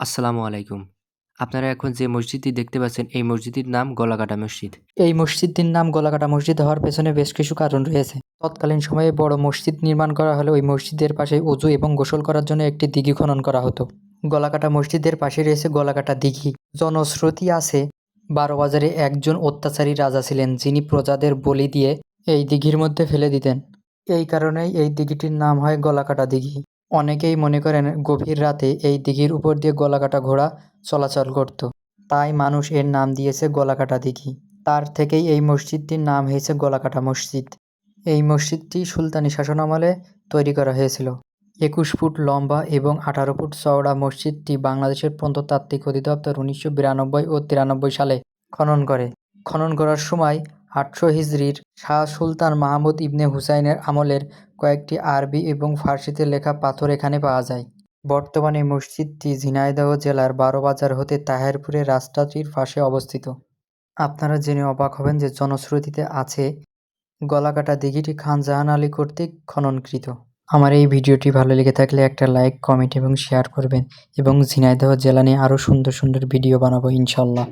আসসালামু আলাইকুম। আপনারা এখন যে মসজিদটি দেখতে পাচ্ছেন, এই মসজিদটির নাম গলাকাটা মসজিদ। এই মসজিদটির নাম গলাকাটা মসজিদ হওয়ার পেছনে বেশ কিছু কারণ রয়েছে। তৎকালীন সময়ে বড় মসজিদ নির্মাণ করা হলে ওই মসজিদের পাশে উজু এবং গোসল করার জন্য একটি দিঘি খনন করা হতো। গলাকাটা মসজিদের পাশে রয়েছে গলাকাটা দিঘি। জনশ্রুতি আছে, বারো বাজারে একজন অত্যাচারী রাজা ছিলেন যিনি প্রজাদের বলি দিয়ে এই দিঘির মধ্যে ফেলে দিতেন। এই কারণেই এই দিঘিটির নাম হয় গলাকাটা দিঘি। অনেকেই মনে করেন গভীর রাতে এই দিঘির উপর দিয়ে গলাকাটা ঘোড়া চলাচল করত। তাই মানুষ এর নাম দিয়েছে গলাকাটা দিঘি। তার থেকেই এই মসজিদটির নাম হয়েছে গলাকাটা মসজিদ। এই মসজিদটি সুলতানি শাসনামলে তৈরি করা হয়েছিল। একুশ ফুট লম্বা এবং আঠারো ফুট চওড়া মসজিদটি বাংলাদেশের প্রন্ততাত্ত্বিক অধিদপ্তর উনিশশো বিরানব্বই ও তিরানব্বই সালে খনন করে। খনন করার সময় আটশো হিজরির শাহ সুলতান মাহমুদ ইবনে হুসাইনের আমলের কয়েকটি আরবি এবং ফার্সিতে লেখা পাথর এখানে পাওয়া যায়। বর্তমানে মসজিদটি ঝিনাইদহ জেলার বারোবাজার হতে তাহেরপুরের রাস্তাটির পাশে অবস্থিত। আপনারা জেনে অবাক হবেন যে জনশ্রুতিতে আছে, গলাকাটা দিঘিটি খান জাহান আলী কর্তৃক খননকৃত। আমার এই ভিডিওটি ভালো লেগে থাকলে একটা লাইক, কমেন্ট এবং শেয়ার করবেন এবং ঝিনাইদহ জেলা নিয়ে আরও সুন্দর সুন্দর ভিডিও বানাবো ইনশাল্লাহ।